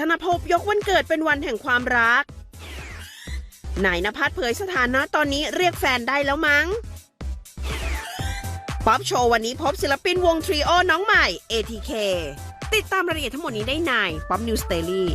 ธนภพยกวันเกิดเป็นวันแห่งความรัก นายนภัสเผยสถานะตอนนี้เรียกแฟนได้แล้วมั้ง ป๊อปโชว์วันนี้พบศิลปินวงทริโอน้องใหม่ ATK ติดตามรายละเอียดทั้งหมดนี้ได้ในป๊อปนิวสเตอรี่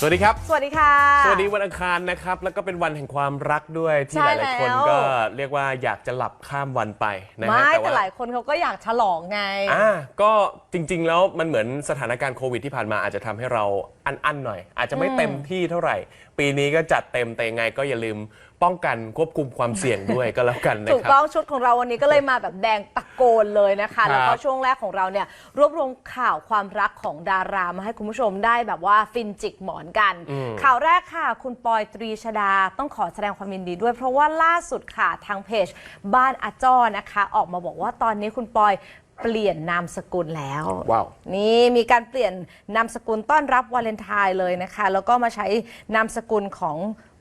สวัสดีครับ สวัสดีค่ะ สวัสดีวันอังคารนะครับ แล้วก็เป็นวันแห่งความรักด้วยที่ใช่หลายๆคนแล้ว ก็เรียกว่าอยากจะหลับข้ามวันไปนะฮะไม่แต่ว่าหลายคนเขาก็อยากฉลองไง อ่าก็จริง ๆ แล้วมันเหมือนสถานการณ์โควิดที่ผ่านมาอาจจะทำให้เราอั้นๆหน่อย อาจจะไม่เต็มที่เท่าไหร่ ปีนี้ก็จัดเต็มแต่ยังไงก็อย่าลืมป้องกันควบคุมความเสี่ยงด้วยก็แล้วกันนะถูกครับ ต้องชุดของเราวันนี้ก็เลยมาแบบแดงตะโกนเลยนะคะ ครับแล้วก็ช่วงแรกของเราเนี่ยรวบรวมข่าวความรักของดารามาให้คุณผู้ชมได้แบบว่าฟินจิกหมอนกันข่าวแรกค่ะ คุณปอยตรีชดาต้องขอแสดงความยินดีด้วย เพราะว่าล่าสุดค่ะทางเพจบ้านอาจ้อนะคะ ออกมาบอกว่าตอนนี้คุณปอย เปลี่ยนนามสกุลแล้วว้าวนี่มีการเปลี่ยนนามสกุลต้อนรับวาเลนไทน์เลยนะคะ แล้วก็มาใช้นามสกุลของ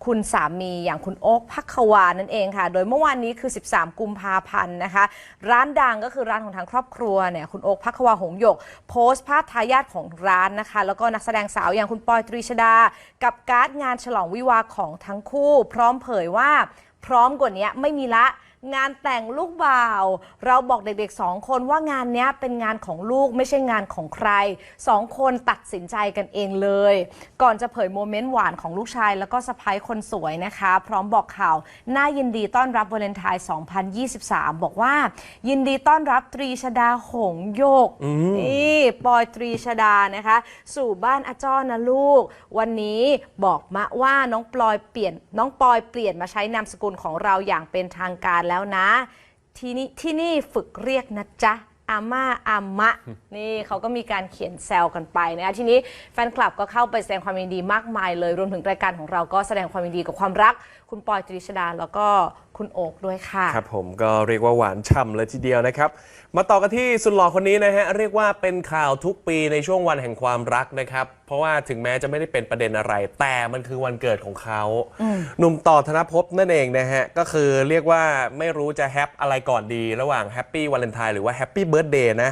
คุณสามีอย่างคุณโอ๊คพักควานั่นเองค่ะ โดยเมื่อวานนี้คือ 13 กุมภาพันธ์นะคะ ร้านดังก็คือร้านของทางครอบครัวเนี่ยคุณโอ๊คพักควาหงส์หยก โพสต์ภาพทายาทของร้านนะคะ แล้วก็นักแสดงสาวอย่างคุณปอยตรีชดา กับการ์ดงานฉลองวิวาห์ของทั้งคู่ พร้อมเผยว่าพร้อมกว่านี้ไม่มีละ งานแต่งลูกบ่าว เราบอกเด็กๆสองคนว่างานเนี้ยเป็นงานของลูกไม่ใช่งานของใครสองคนตัดสินใจกันเองเลย ก่อนจะเผยโมเมนต์หวานของลูกชาย แล้วก็สะพ้ายคนสวยนะคะ พร้อมบอกข่าว น่ายินดีต้อนรับวาเลนไทน์2023 บอกว่า ยินดีต้อนรับตรีชดาหงส์โยกนี่ปอยตรีชดานะคะ สู่บ้านอาจ้อนะลูก วันนี้บอกมะว่าน้องปลอยเปลี่ยน น้องปอยเปลี่ยนมาใช้นามสกุลของเราอย่างเป็นทางการแล้วแล้วนะ ที่นี่ที่นี่ฝึกเรียกนะจ๊ะอาม่าอามะ นี่เขาก็มีการเขียนแซวกันไปนะคะทีนี้แฟนคลับก็เข้าไปแสดงความยินดีมากมายเลย รวมถึงรายการของเราก็แสดงความยินดีกับความรัก คุณปอยตรีชดาแล้วก็ คุณโอกด้วยค่ะ ครับผมก็เรียกว่าหวานฉ่ำเลยทีเดียวนะครับ มาต่อกันที่สุดหล่อคนนี้นะฮะเรียกว่าเป็นข่าวทุกปีในช่วงวันแห่งความรักนะครับ เพราะว่าถึงแม้จะไม่ได้เป็นประเด็นอะไร แต่มันคือวันเกิดของเขา หนุ่มต่อธนภพนั่นเองนะฮะ ก็คือเรียกว่าไม่รู้จะแฮปอะไรก่อนดี ระหว่างแฮปปี้วาเลนไทน์หรือว่าแฮปปี้เบิร์ดเดย์นะ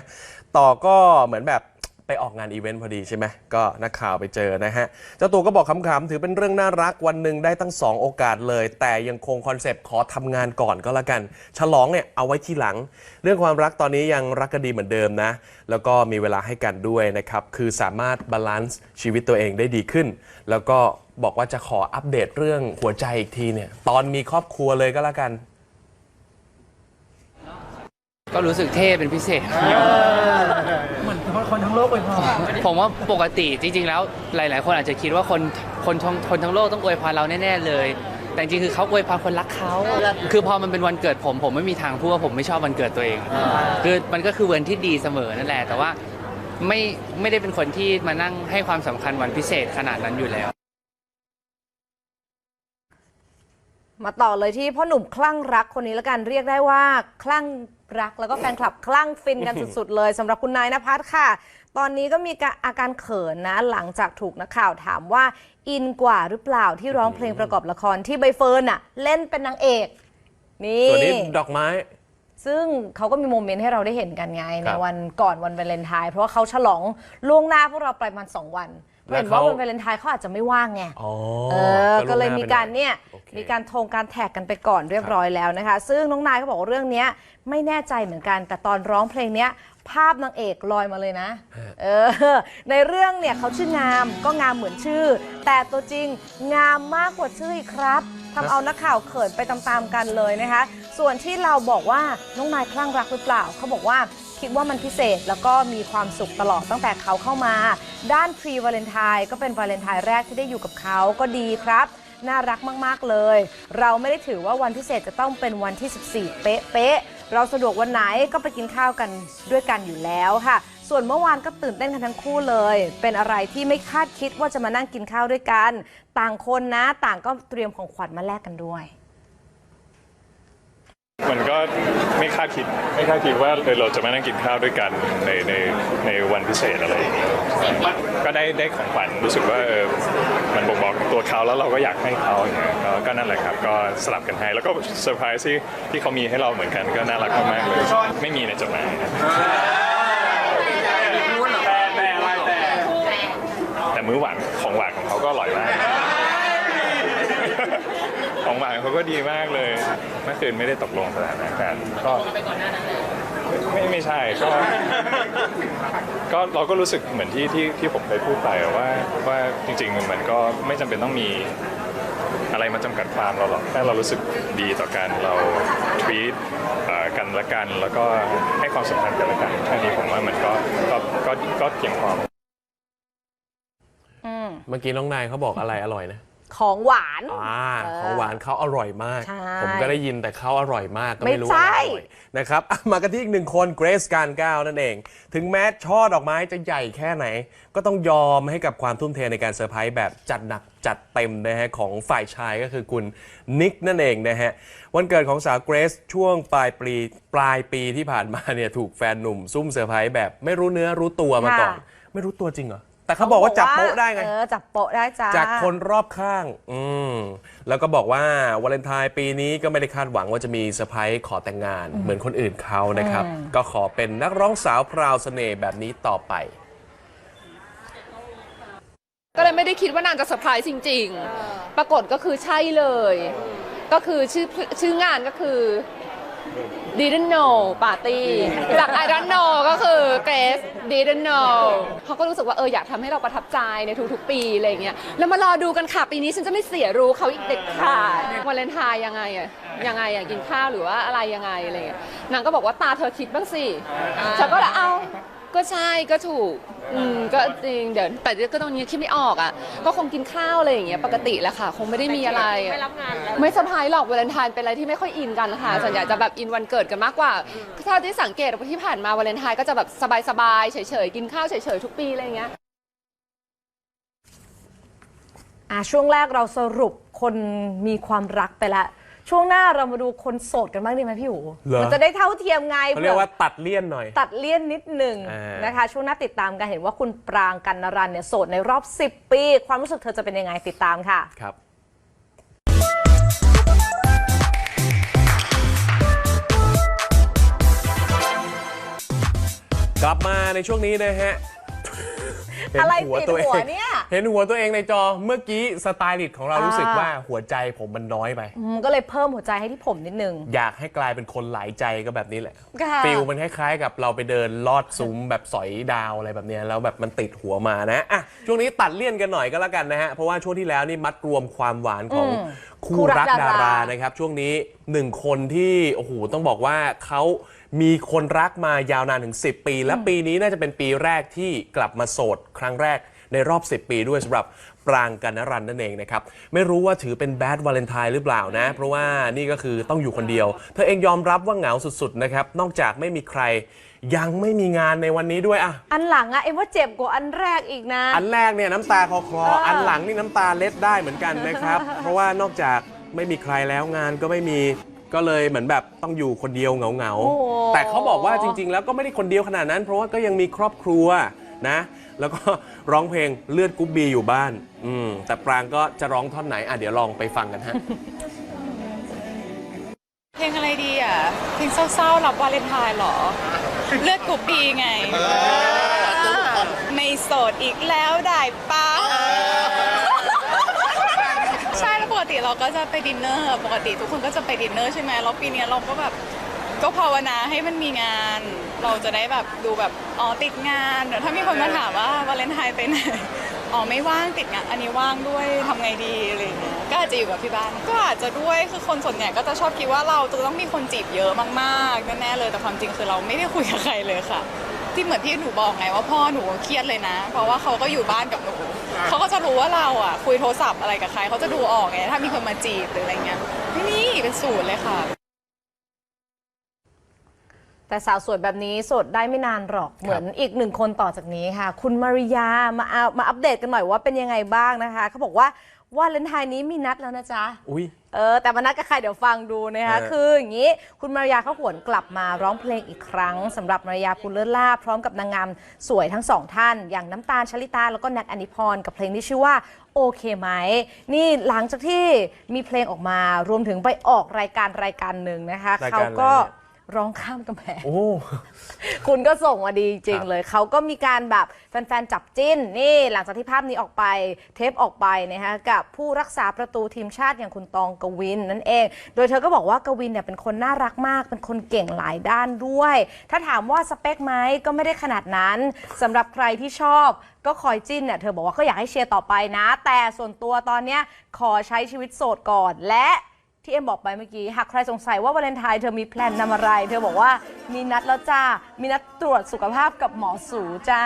ต่อก็เหมือนแบบไป ออกงานอีเวนต์พอดีใช่ไหมก็นักข่าวไปเจอนะฮะ เจ้าตัวก็บอกขำๆ ถือเป็นเรื่องน่ารักวันหนึ่งได้ตั้ง 2 โอกาสเลย แต่ยังคงคอนเซปต์ขอทำงานก่อนก็แล้วกัน ฉลองเนี่ยเอาไว้ที่หลัง เรื่องความรักตอนนี้ยังรักกันดีเหมือนเดิมนะ แล้วก็มีเวลาให้กันด้วยนะครับ คือสามารถบาลานซ์ชีวิตตัวเองได้ดีขึ้น แล้วก็บอกว่าจะขออัปเดตเรื่องหัวใจอีกทีเนี่ยตอนมีครอบครัวเลยก็แล้วกัน ก็รู้สึกเท่เป็นพิเศษเหมือ คนทั้งโลกเลยพอผมว่าปกติจริง ๆ แล้วหลาย ๆ คนอาจจะคิดว่าคนคนทั้งคนทั้งโลกต้องอวยพรเราแน่ๆเลย แต่จริงๆคือเขาอวยพรคนรักเขาคือพอมันเป็นวันเกิดผมผมไม่มีทางพูดว่าผมไม่ชอบวันเกิดตัวเอง คือมันก็คือวันที่ดีเสมอนั่นแหละ แต่ว่าไม่ไม่ได้เป็นคนที่มานั่งให้ความสำคัญวันพิเศษขนาดนั้นอยู่แล้วมาต่อเลยที่พ่อหนุ่มคลั่งรักคนนี้แล้วกันเรียกได้ว่าคลั่ง รักแล้วก็แฟนคลับคลั่งฟินกันสุดๆเลยสำหรับคุณนายนภัสค่ะ ตอนนี้ก็มีการอาการเขินนะ หลังจากถูกนักข่าวถามว่าอินกว่าหรือเปล่าที่ร้องเพลงประกอบละครที่ใบเฟิร์นอะเล่นเป็นนางเอกนี่ส่วนนี้ดอกไม้ ซึ่งเขาก็มีโมเมนต์ให้เราได้เห็นกันไงคในรับวันก่อนวันวาเลนไทน์เพราะว่าเขาฉลองล่วงหน้าพวกเราไปประมันสองวัน แล้วเห็นว่าเขาวันวาเลนไทน์เขาอาจจะไม่ว่างไง อ๋อเออ ก็เลยวงหมีไปหการเนี่ย โอค มีการโทงการแท็กกันไปก่อนเรียบร้อยแล้วนะคะ ซึ่งน้องนายเขาบอกว่าเรื่องเนี้ยไม่แน่ใจเหมือนกัน แต่ตอนร้องเพลงเนี้ยภาพนางเอกลอยมาเลยนะ เออ ในเรื่องเนี่ยเขาชื่องามก็งามเหมือนชื่อ แต่ตัวจริงงามมากกว่าชื่ออีกครับทำเอานักข่าวเขินไปตามๆกันเลยนะคะ ส่วนที่เราบอกว่าน้องนายคลั่งรักหรือเปล่าเขาบอกว่า คิดว่ามันพิเศษ แล้วก็มีความสุขตลอดตั้งแต่เขาเข้ามา ด้านพรีวาเลนไทน์ก็เป็นวาเลนไทน์แรกที่ได้อยู่กับเขาก็ดีครับน่ารักมาก ๆ เลย เราไม่ได้ถือว่าวันพิเศษจะต้องเป็นวันที่ 14เป๊ะเป๊ะๆ เราสะดวกวันไหนก็ไปกินข้าวกันด้วยกันอยู่แล้วค่ะ ส่วนเมื่อวานก็ตื่นเต้นกันทั้งคู่เลย เป็นอะไรที่ไม่คาดคิดว่าจะมานั่งกินข้าวด้วยกัน ต่างคนนะ ต่างก็เตรียมของขวัญมาแลกกันด้วย มันก็ไม่คาดคิดไม่คาดคิดว่าเออเราจะมานั่งกินข้าวด้วยกันในในในวันพิเศษอะไรอย่างเงี้ยก็ได้ได้ของขวัญรู้สึกว่าเออมันบ่งบอกถึงตัวเขาแล้วเราก็อยากให้เขาอย่างเงี้ยก็ก็นั่นแหละครับก็สลับกันให้แล้วก็เซอร์ไพรส์ที่ที่เขามีให้เราเหมือนกันก็น่ารักมากๆเลยไม่มีในจดหมายครับมื้อหวานของหวานของเขาก็อร่อยมาก ของหวาน เขาก็ดีมากเลยเมื่อคืนไม่ได้ตกลงสถานะกันก็ไม่ไม่ใช่ก็ก็เราก็รู้สึกเหมือนที่ที่ที่ผมเคยพูดไปอะว่าว่าจริงๆมันก็ไม่จำเป็นต้องมีอะไรมาจำกัดความเราหรอกแค่เรารู้สึกดีต่อกันเราทวีตกันละกัน แล้วก็ให้ความสำคัญกันละกันแค่นี้ผมว่ามันก็ก็ก็ก็เพียงพอเมื่อกี้น้องนายเขาบอกอะไรอร่อยนะ ของหวาน อ่าเออของหวานเขาอร่อยมาก ใช่ผมก็ได้ยินแต่เขาอร่อยมากก็ไม่ไม่รู้ใช่ว่าอร่อยนะครับอะมากันที่อีกหนึ่งคนเกรซการก้าวนั่นเอง ถึงแม้ช่อดอกไม้จะใหญ่แค่ไหน ก็ต้องยอมให้กับความทุ่มเทในการเซอร์ไพรส์แบบจัดหนักจัดเต็มนะฮะของฝ่ายชายก็คือคุณนิกนั่นเองนะฮะวันเกิดของสาวเกรซช่วงปลายปีปลายปีที่ผ่านมาเนี่ยถูกแฟนหนุ่มซุ่มเซอร์ไพรส์แบบไม่รู้เนื้อรู้ตัวมาก่อน ค่ะ ไม่รู้ตัวจริงเหรอ แต่เขาบอกว่าจับโป๊ะได้ไง เออจับโป๊ะได้จ้า จากคนรอบข้าง อืม แล้วก็บอกว่าวาเลนไทน์ปีนี้ก็ไม่ได้คาดหวังว่าจะมีเซอร์ไพรส์ขอแต่งงาน เหมือนคนอื่นเขานะครับ ก็ขอเป็นนักร้องสาวพราวเสน่ห์แบบนี้ต่อไป ก็เลยไม่ได้คิดว่านางจะเซอร์ไพรส์จริง ๆ ปรากฏก็คือใช่เลย ก็คือชื่อชื่องานก็คือ didn't know party จาก I don't know ก็คือ Grace didn't know เขาก็รู้สึกว่าเอออยากทำให้เราประทับใจในทุกๆ ปีอะไรอย่างเงี้ยแล้วมารอดูกันค่ะ ปีนี้ฉันจะไม่เสียรู้เขาอีกเด็ดขาดวาเลนไทน์ยังไงอะยังไงอะกินข้าวหรือว่าอะไรยังไงอะไรอย่างเงี้ยนางก็บอกว่าตาเธอคิดบ้างสิฉันก็เลยเอาก็ใช่ก็ถูก อืมก็จริงเดี๋ยวแต่เดี๋ยวก็ตรงนี้คิดไม่ออกอะ ก็คงกินข้าวอะไรอย่างเงี้ยปกติแหละค่ะ คงไม่ได้มีอะไร ไม่รับงานไม่สะพายหรอกวาเลนไทน์เป็นอะไรที่ไม่ค่อยอินกันค่ะส่วนใหญ่จะแบบอินวันเกิดกันมากกว่าถ้าที่สังเกตว่าที่ผ่านมาวาเลนไทน์ก็จะแบบสบายๆเฉยๆกินข้าวเฉยๆทุกปีอะไรอย่างเงี้ย อะช่วงแรกเราสรุปคนมีความรักไปแล้ว ช่วงหน้าเรามาดูคนโสดกันบ้างดีไหมพี่หูเหรอ มันจะได้เท่าเทียมไงเขาเรียกว่าตัดเลี่ยนหน่อย ตัดเลี่ยนนิดหนึ่งอ่านนะคะ ช่วงหน้าติดตามกันเห็นว่าคุณปรางกันนรันเนี่ยโสดในรอบ 10 ปี ความรู้สึกเธอจะเป็นยังไงติดตามค่ะ ครับ กลับมาในช่วงนี้นะฮะเห็นอะไรหัวติดตัวเอหัวงเนี่ย เห็นหัวตัวเองในจอเมื่อกี้สไตลิสต์ของเราอ่ารู้สึกว่าหัวใจผมมันน้อยไป อืมก็เลยเพิ่มหัวใจให้ที่ผมนิดนึง อยากให้กลายเป็นคนหลายใจก็แบบนี้แหละค่ะ ฟิลมันคล้ายๆ กับเราไปเดินลอดซุ้มแบบสอยดาวอะไรแบบเนี้ยแล้วแบบมันติดหัวมานะอะช่วงนี้ตัดเลี่ยนกันหน่อยก็แล้วกันนะฮะ เพราะว่าช่วงที่แล้วนี่มัดรวมความหวานของอืมคู่รักคู่รักดาดารารานะครับ ช่วงนี้หนึ่งคนที่โอ้โหต้องบอกว่าเขามีคนรักมายาวนานถึง 10 ปี และปีนี้น่าจะเป็นปีแรกที่กลับมาโสดครั้งแรก ในรอบ 10 ปีด้วยสำหรับปรางกันนรันนั่นเองนะครับ ไม่รู้ว่าถือเป็นแบดวาเลนไทน์หรือเปล่านะ เพราะว่านี่ก็คือต้องอยู่คนเดียว เธอเองยอมรับว่าเหงาสุดๆนะครับ นอกจากไม่มีใคร ยังไม่มีงานในวันนี้ด้วยอะอันหลังอะเอ็มว่าเจ็บกว่าอันแรกอีกนะ อันแรกเนี่ยน้ำตาคลอคลอเอออัอันหลังนี่น้ำตาเล็ดได้เหมือนกันนะครับ เพราะว่านอกจากไม่มีใครแล้วงานก็ไม่มีก็เลยเหมือนแบบต้องอยู่คนเดียวเหงาเหงาๆโอ้โหแต่เขาบอกว่าจริง ๆ แล้วก็ไม่ได้คนเดียวขนาดนั้น เพราะว่าก็ยังมีครอบครัวนะ แล้วก็ร้องเพลงเลือดกรุ๊บบีอยู่บ้าน อืมแต่ปรางก็จะร้องท่อนไหนอะเดี๋ยวลองไปฟังกันฮะ เพลงอะไรดีอะ เพลงเศร้าๆรับวาเลนไทน์เหรอ เลือดกรุ๊ปบีไง ไม่โสดอีกแล้วได้ปะใช่แล้วปกติเราก็จะไปดินเนอร์ ปกติทุกคนก็จะไปดินเนอร์ใช่ไหมแล้วปีเนี้ยเราก็แบบ ก็ภาวนาให้มันมีงาน เราจะได้แบบดูแบบอ๋อติดงานเดี๋ยวถ้ามีคนมาถามว่าวาเลนไทน์ไปไหนอ๋อไม่ว่างติดงานอันนี้ว่างด้วยทำไงดีอะไรอย่างเงี้ยก็อาจจะอยู่กับที่บ้าน ก็อาจจะด้วยคือคนส่วนใหญ่ก็จะชอบคิดว่าเราจะต้องมีคนจีบเยอะมากๆแน่ๆเลยแต่ความจริงคือเราไม่ได้คุยกับใครเลยค่ะ ที่เหมือนที่หนูบอกไงว่าพ่อหนูเครียดเลยนะ เพราะว่าเขาก็อยู่บ้านกับหนูเขาก็จะรู้ว่าเราอะคุยโทรศัพท์อะไรกับใครเขาจะดูออกไงถ้ามีคนมาจีบหรืออะไรเงี้ยไม่มีเป็นศูนย์เลยค่ะ แต่สาวสวยแบบนี้โสดได้ไม่นานหรอกเหมือนอีกหนึ่งคนต่อจากนี้ค่ะ คุณมาริยามาเอามาอัปเดตกันหน่อยว่าเป็นยังไงบ้างนะคะเขาบอกว่าวาเลนไทน์นี้มีนัดแล้วนะจ๊ะ อุ้ยเออ แต่มานัดกับใครเดี๋ยวฟังดูนะคะเออ คืออย่างนี้ คุณมารยาเขาหวนกลับมาร้องเพลงอีกครั้งสำหรับมารยาภูลเลิศลาภพร้อมกับนางงามสวยทั้งสองท่าน อย่างน้ำตาลชลิตา แล้วก็แนทอนิพรกับเพลงที่ชื่อว่าโอเคไหม นี่หลังจากที่มีเพลงออกมารวมถึงไปออกรายการรายการหนึ่งนะคะรายการเขาอะไรก็เนี่ย ร้องข้ามกำแพง โอ้ คุณก็ส่งมาดีจริงครับเลย เขาก็มีการแบบแฟนๆ จับจิ้น นี่หลังจากที่ภาพนี้ออกไปเทปออกไปนะคะกับผู้รักษาประตูทีมชาติอย่างคุณตองกวินนั่นเอง โดยเธอก็บอกว่ากวินเนี่ยเป็นคนน่ารักมาก เป็นคนเก่งหลายด้านด้วย ถ้าถามว่าสเปคไหมก็ไม่ได้ขนาดนั้นสำหรับใครที่ชอบ ก็คอยจิ้นเนี่ยเธอบอกว่าก็อยากให้เชียร์ต่อไปนะ แต่ส่วนตัวตอนเนี้ยขอใช้ชีวิตโสดก่อนและ ที่เอ็มบอกไปเมื่อกี้ หากใครสงสัยว่าวาเลนไทน์เธอมีแพลนทำอะไร เธอบอกว่ามีนัดแล้วจ้า มีนัดตรวจสุขภาพกับหมอสูจ้า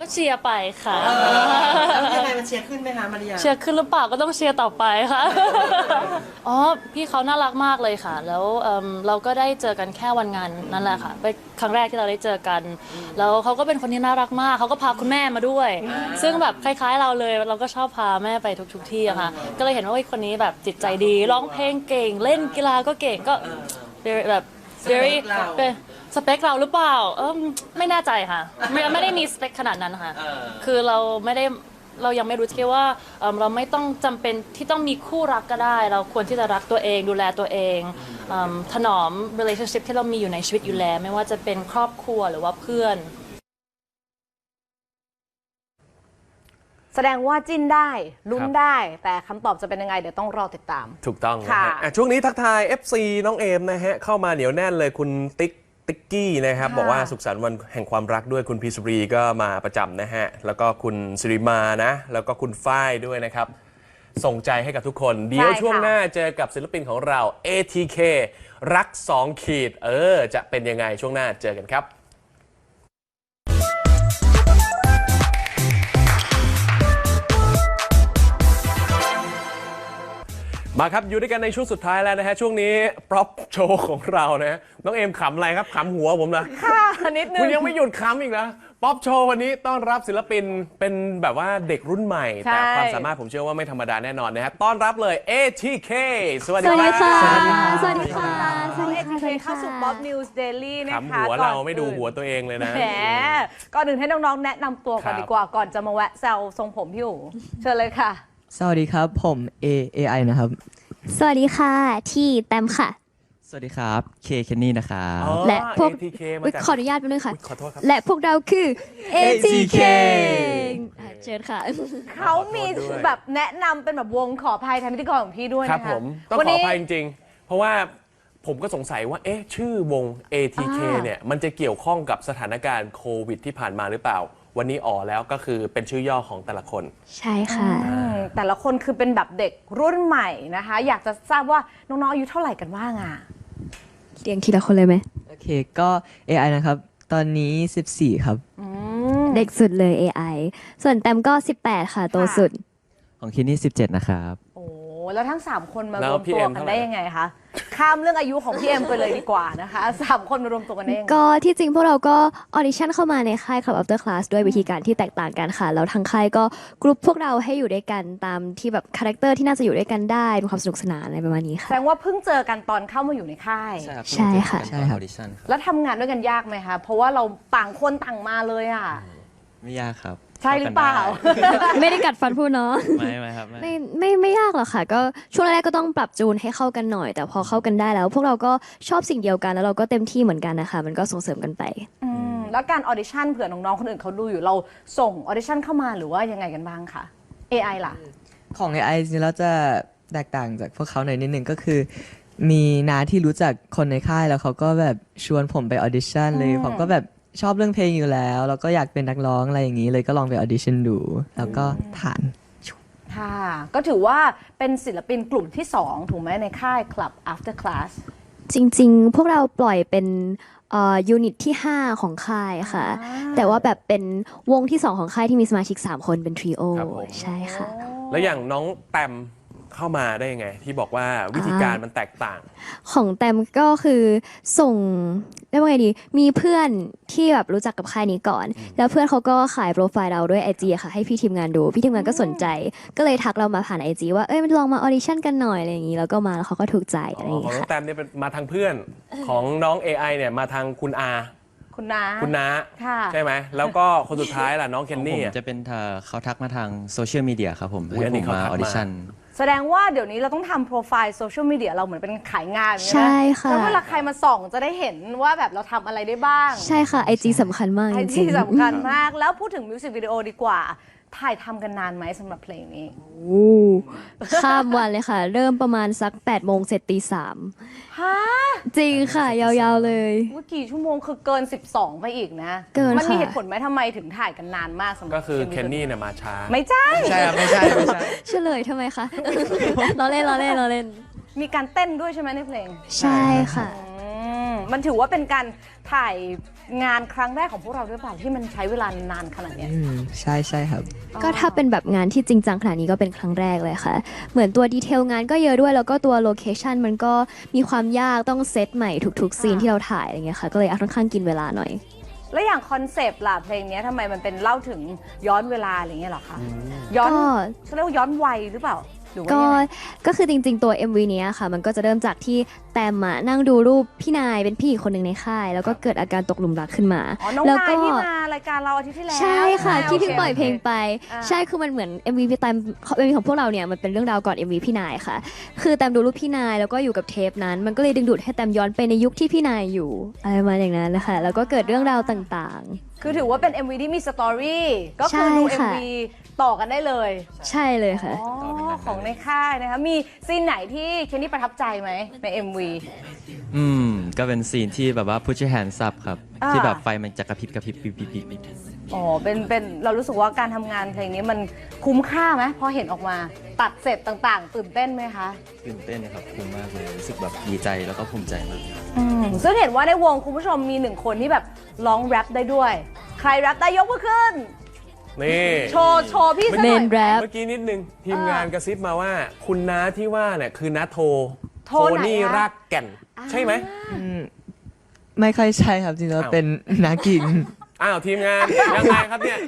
ก็เชียร์ไปค่ะ แล้วยังไงมันเชียร์ขึ้นไหมคะมาริยา เชียร์ขึ้นหรือเปล่าก็ต้องเชียร์ต่อไปค่ะ อ๋อ พี่เขาน่ารักมากเลยค่ะ แล้วเอิ่มเราก็ได้เจอกันแค่วันงานนั่นแหละค่ะเป็นครั้งแรกที่เราได้เจอกัน แล้วเขาก็เป็นคนที่น่ารักมาก เขาก็พาคุณแม่มาด้วย ซึ่งแบบคล้าย ๆ เราเลย เราก็ชอบพาแม่ไปทุก ๆ ที่อะค่ะ ก็เลยเห็นว่าเฮ้ยคนนี้แบบจิตใจดี ร้องเพลงเก่ง เล่นกีฬาก็เก่งก็ very แบบ very สเปคเรา เป็นสเปคเราหรือเปล่าเออไม่แน่ใจค่ะไม่ไม่ได้มีสเปคขนาดนั้นค่ะคือเราไม่ได้เรายังไม่รู้ที่ว่าเอิ่มเราไม่ต้องจำเป็นที่ต้องมีคู่รักก็ได้ เราควรที่จะรักตัวเองดูแลตัวเองเอิ่มถนอม relationship ที่เรามีอยู่ในชีวิตอยู่แล้ว ไม่ว่าจะเป็นครอบครัวหรือว่าเพื่อน แสดงว่าจิ้นได้ลุ้นครับได้ แต่คำตอบจะเป็นยังไง เดี๋ยวต้องรอติดตาม ถูกต้องนะค่ะฮะอะช่วงนี้ทักทาย FC น้องเอมนะฮะ เข้ามาเหนียวแน่นเลยคุณติ๊กติ๊กกี้นะครับ ค่ะ บอกว่าสุขสันต์วันแห่งความรักด้วยคุณพีสุรีก็มาประจำนะฮะ แล้วก็คุณสิริมานะ แล้วก็คุณฝ้ายด้วยนะครับ ส่งใจให้กับทุกคน เดี๋ยวช่วงหน้าเจอกับศิลปินของเรา ATK รัก 2 ขีด เออ จะเป็นยังไงช่วงหน้าเจอกันครับ มาครับ อยู่ด้วยกันในช่วงสุดท้ายแล้วนะฮะ ช่วงนี้ปรอปโชว์ของเรานะฮะน้องเอมขำอะไรครับขำหัวผมนะค่ะนิดนึคุณงยังไม่หยุดขำอีกนะป๊อปโชว์วันนี้ต้อนรับศิลปินเป็นแบบว่าเด็กรุ่นใหม่ ใช่ แต่ความสามารถผมเชื่อว่าไม่ธรรมดาแน่นอนนะฮะต้อนรับเลย ATK สวัสดีสวัสดีครัค่ะบสวัสดีค่ะ สวัสดีค่ะ สวัสดีเข้าค่ะสู่ Pop News Daily นะคะขำหัวก่อนเราไม่ดูอื่นหัวตัวเองเลยนะ แหมก่อนอื่นให้น้องๆ แนะนำตัวก่อนครับ ดีกว่า ก่อนจะมาแวะแซวทรงผมพี่อู๋เชิญเลยค่ะ สวัสดีครับ ผม A AI นะครับ สวัสดีค่ะ ที่แตมค่ะ สวัสดีครับ K เคนนี่นะครับอ๋อ และพวก ATK มาอุ๊ยจากขออนุญาตไปด้วยค่ะ อุ๊ยขอโทษครับ และพวกเราคือ ATK ATK อะเชิญค่ะ เขามีขอโทษด้วยแบบแนะนำเป็นแบบวงขออภัยแทนพิธีกรของพี่ด้วยคนะคะรับผมต้องวันขอนี้อภัยจริง ๆ เพราะว่าผมก็สงสัยว่า เอ๊ะ ชื่อวง ATK อ่า เนี่ย มันจะเกี่ยวข้องกับสถานการณ์โควิดที่ผ่านมาหรือเปล่า วันนี้อ๋อแล้วก็คือเป็นชื่อย่อของแต่ละคน ใช่ค่ะ อืมแต่ละคนคือเป็นแบบเด็กรุ่นใหม่นะคะ อยากจะทราบว่าน้องๆอายุเท่าไหร่กันบ้างอะเรียงทีละคนเลยไหม โอเค ก็ AI นะครับ ตอนนี้ 14 ครับเด็กสุดเลย AI ส่วนแตมก็ 18 ค่ะ โตสุด ของคินนี่ 17 นะครับ โอ้แล้วทั้ง 3 คนมารแล้ววมพี่ตัวเอ็มกันเท่าไหร่ ได้ยังไงคะ ข้ามเรื่องอายุของพี่เอ็มไปเลยดีกว่านะคะสามคนมารวมตัวกันได้ยังไงก็ที่จริงพวกเราก็ออดิชั่นเข้ามาในค่าย Club After Class ด้วยวิธีการที่แตกต่างกันค่ะ แล้วทางค่ายก็กรุ๊ปพวกเราให้อยู่ด้วยกันตามที่แบบคาแรคเตอร์ที่น่าจะอยู่ด้วยกันได้มีความสนุกสนานอะไรประมาณนี้แสค่ะดงว่าเพิ่งเจอกันตอนเข้ามาอยู่ในค่าย ใช่ค่ะ ใช่ครับ แล้วทำงานด้วยกันยากไหมคะ เพราะว่าเราต่างคนต่างมาเลยอะ ไม่ยากครับ ใช่หรือเปล่า ไม่ได้กัดฟันพูดเนาะไม่ไม่ครับไม่ไม่ไม่ยากหรอกค่ะ ก็ช่วงแรกๆก็ต้องปรับจูนให้เข้ากันหน่อย แต่พอเข้ากันได้แล้ว พวกเราก็ชอบสิ่งเดียวกันแล้วเราก็เต็มที่เหมือนกันนะคะ มันก็ส่งเสริมกันไป อืมแล้วการออดิชั่นเผื่อน้องๆคนอื่นเขาดูอยู่เราส่งออดิชั่นเข้ามาหรือว่ายังไงกันบ้างคะ AI ล่ะ ของ AI จริงๆแล้วจะแตกต่างจากพวกเขาหน่อยนิดนึงก็คือ มีนาที่รู้จักคนในค่ายแล้วเขาก็แบบชวนผมไปออดิชั่นเลยอืมผมก็แบบ ชอบเรื่องเพลงอยู่แล้ว แล้วก็อยากเป็นนักร้องอะไรอย่างนี้ เลยก็ลองไปออดิชั่นดู แล้วก็ผ่าน ค่ะ ก็ถือว่าเป็นศิลปินกลุ่มที่ 2 ถูกไหมในค่าย Club After Class จริงๆ พวกเราปล่อยเป็นยูนิตที่ 5 ของค่ายค่ะ แต่ว่าแบบเป็นวงที่ 2 ของค่ายที่มีสมาชิก 3 คนเป็นทริโอครับผม ใช่ค่ะ แล้วอย่างน้องแตมเข้ามาได้ยังไง ที่บอกว่าวิธีการมันแตกต่าง ของแตมก็คือส่ง เรียกว่าไงดี มีเพื่อนที่แบบรู้จักกับค่ายนี้ก่อน แล้วเพื่อนเขาก็ขายโปรไฟล์เราด้วย IG อะค่ะ ให้พี่ทีมงานดู พี่ทีมงานก็สนใจ ก็เลยทักเรามาผ่าน IG ว่า เอ้ยลองมาออดิชั่นกันหน่อยอะไรอย่างนี้ แล้วก็มาแล้วเขาก็ถูกใจอะไรออ๋อย่างของนี้น้องค่ะแตมเนี่ยเป็นมาทางเพื่อนของน้อง AI เนี่ยมาทางคุณอา คุณน้า คุณน้าค่ะ ใช่ไหมแล้วก็คนสุดท้ายล่ะน้องเคนผมนี่อะ จะเป็นเขาทักมาทางโซเชียลมีเดียครับผม อุ๊ยอันนี้เขาทักมาแส แสดงว่าเดี๋ยวนี้เราต้องทำโปรไฟล์โซเชียลมีเดียเราเหมือนเป็นขายงานอย่างเงี้ยใช่นะค่ะ แล้วเวลาใครมาส่องจะได้เห็นว่าแบบเราทำอะไรได้บ้าง ใช่ค่ะไอจีสำคัญมากไอจริที่งๆ สำคัญมากแล้วพูดถึงมิวสิกวิดีโอดีกว่า ถ่ายทำกันนานไหมสำหรับเพลงนี้โอ้ข้ามวันเลยค่ะ เริ่มประมาณสัก8ปดโมงเสร็จตีสามฮะจริงค่ะ ยาวๆเลยว่ากี่ชั่วโมงคือเกิน 12 ไปอีกนะ เกินมันมีค่ะ เหตุผลไหมทำไมถึงถ่ายกันนานมากสำหรับก็คือพลงเคนนี่เนี่ยมาช้า ไม่ใช่ ใช่ครับไม่ใช่ไม่ใช่ เฉลยทำไมคะ ล้อเล่นล้อเล่นล้อเล่น มีการเต้นด้วยใช่ไหมในเพลง ใช่ค่ะอื มมันถือว่าเป็นการถ่ายงานครั้งแรกของพวกเราด้วยเปล่าที่มันใช้เวลานานขนาดเนี้ย อืมใช่ใช่ครับ ก็ถ้าเป็นแบบงานที่จริงจังขนาดนี้ก็เป็นครั้งแรกเลยค่ะ เหมือนตัวดีเทลงานก็เยอะด้วย แล้วก็ตัวโลเคชันมันก็มีความยากต้องเซตใหม่ทุกๆ ซีนที่เราถ่ายอะไรเงี้ยค่ะ ก็เลยค่อนข้างกินเวลาหน่อย แล้วอย่างคอนเซปต์ล่ะเพลงเนี้ยทำไมมันเป็นเล่าถึงย้อนเวลาอะไรเงี้ยเหรอคะย้อนก็ เขาเรียกว่าย้อนวัยหรือเปล่า หรือว่าก็ยังไง ก็คือจริงๆตัว MV เนี้ยค่ะ มันก็จะเริ่มจากที่แตมอะนั่งดูรูปพี่นายเป็นพี่อีกคนหนึ่งในค่าย แล้วก็เกิดอาการตกหลุมรักขึ้นมา อ๋อ น้องแล้วนายก็ ที่มารายการเราอาทิตย์ที่แล้วใช่ค่ะไหมที่เพิ่งโค ปล่อยเพลงไป อ่า ใช่คือมันเหมือน MV พี่แตม MV ของพวกเราเนี่ยมันเป็นเรื่องราวก่อน MV พี่นายค่ะ คือแตมดูรูปพี่นายแล้วก็อยู่กับเทปนั้น มันก็เลยดึงดูดให้แตมย้อนไปในยุคที่พี่นายอยู่อะไรประมาณอย่างนั้นนะคะแล้วก็เกิดเรื่องราวต่าง คือถือว่าเป็น MV ที่มีสตอรี่ ก็คือใช่ดูค่ะ MV ต่อกันได้เลยๆใช่เลยค่ะ อ๋อ ของในค่ายนะคะ มีซีนไหนที่เคนนี่ประทับใจไหมใน MV อืม ก็เป็นซีนที่แบบว่า put your hands up ครับ อ่า ที่แบบไฟมันจะกระพริบกระพริบปิ๊บปิ๊บปิ๊บปิ๊บอ๋อ เป็น เป็นเรารู้สึกว่าการทำงานเพลงนี้มันคุ้มค่าไหมพอเห็นออกมา ตัดเสร็จต่างๆ ตื่นเต้นไหมคะ ตื่นเต้นนะครับคุ้มมากเลยรู้สึกแบบดีใจแล้วก็ภูมิใจมาก อืมซึ่งเห็นว่าในวงคุณผู้ชมมีหนึ่งคนที่แบบร้องแรปได้ด้วย ใครแรปได้ยกมือขึ้น นี่ โชว์โชว์พี่สักหเมน่อยนแรป เมื่อกี้นิดนึง ทีมงานกระซิบมาว่า คุณน้าที่ว่าเนี่ยคือน้าโทโทไหนนี่อะรากแก่น ใช่ไหมอืมไม่ค่อยใช่ครับจริงๆแล้วอ้าวเป็นนากิน อ้าวทีมงานยังไงครับเนี่ย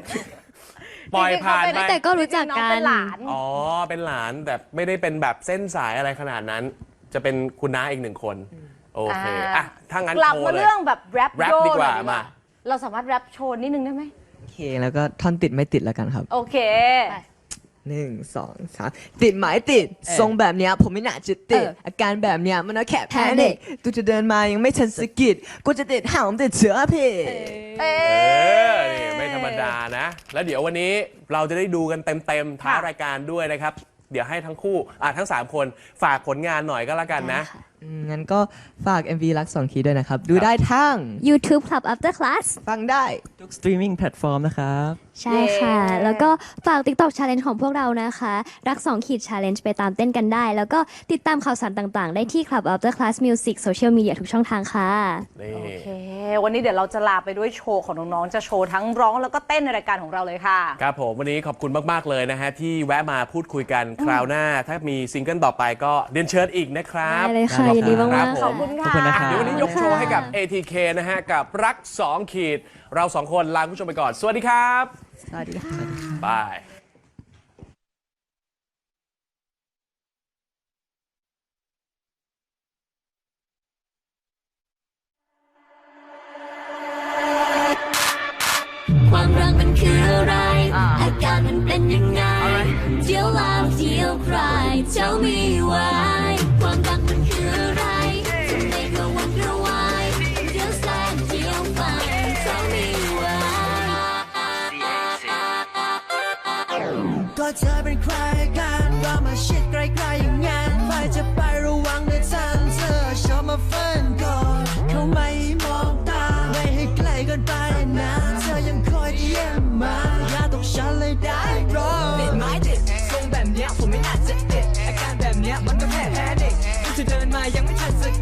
ปล่อยผ่านไปแต่ก็รู้จักกันจงๆน้องเป็นหลาน อ๋อเป็นหลานแต่ไม่ได้เป็นแบบเส้นสายอะไรขนาดนั้น จะเป็นคุณน้าอีกหนึ่งคน โอเคอะถ้างั้นกลับโชว์มาเลย เรื่องแบบแรปแรปโยดีกว่าหน่อยมา เราสามารถแรปโชว์นิดนึงได้ไหมโอ เคแล้วก็ท่อนติดไม่ติดแล้วกันครับโอเค หนึ่งสองสามติดไหมติด ทรงแบบเนี้ยผมไม่น่าจะติด เอออาการแบบเนี้ยมันเอาแค่แพนิ Panic คตูจะเดินมายังไม่ทันสะกิดกูจะติดห่าวผมติดเชื้อพี่ เอเออ นี่ไม่ธรรมดานะ แล้วเดี๋ยววันนี้เราจะได้ดูกันเต็มๆท้ายรายการด้วยนะครับ เดี๋ยวให้ทั้งคู่อะทั้ง 3 คนฝากผลงานหน่อยก็แล้วกันนะ อืมงั้นก็ฝาก MV รักสองคีย์ด้วยนะครับ ดูได้ทาง YouTube Club After Class ฟังได้ ทุกสตรีมมิ่งแพลตฟอร์มนะครับ ใช่ค่ะ เย้ แล้วก็ฝาก TikTok Challenge ของพวกเรานะคะ รัก 2 ขีด Challenge ไปตามเต้นกันได้ แล้วก็ติดตามข่าวสารต่างๆ ได้ที่ Club After Class Music Social Media ทุกช่องทางค่ะ นี่ โอเค วันนี้เดี๋ยวเราจะลาไปด้วยโชว์ของน้องๆ จะโชว์ทั้งร้องแล้วก็เต้นในรายการของเราเลยค่ะ ครับผมวันนี้ขอบคุณมาก ๆ เลยนะฮะ ที่แวะมาพูดคุยกันคราวหน้า ถ้ามีซิงเกิลต่อไปก็เรียนเชิญอีกนะครับได้เลยค่ะได้ครับยินดีมากครับๆผมขอบคุณค่ะ ขอบคุณนะครับ เดี๋ยววันนี้ยกโชว์ให้กับ ATK นะฮะ กับรัก 2 ขีด เราสองคนลาคุณผู้ชมไปก่อน สวัสดีครับ สวัสดีค่ะ บายความรักมันคืออะไร อาการมันเป็นยังไง เดี๋ยวลาเดี๋ยวใคร tell me why เด็กจะเดินมายังไม่ทันสะกิดก็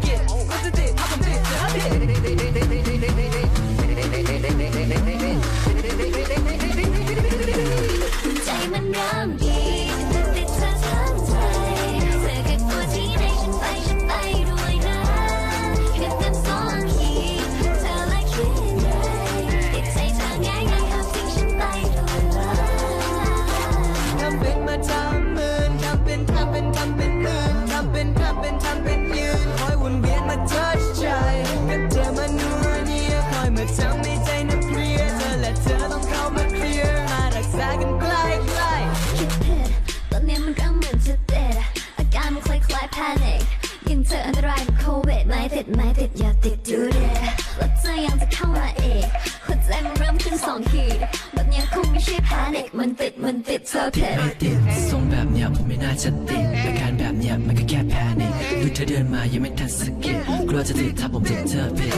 มันติดมันติดเธอเพไม่ติดทรงแบบเนี้ยผมไม่น่าจะติดอาการแบบเนี้ยมันก็แค่แพนิคดูเธอเดินมายังไม่ทันสะกิดกลัวจะติดถ้าผมติดเธอผิด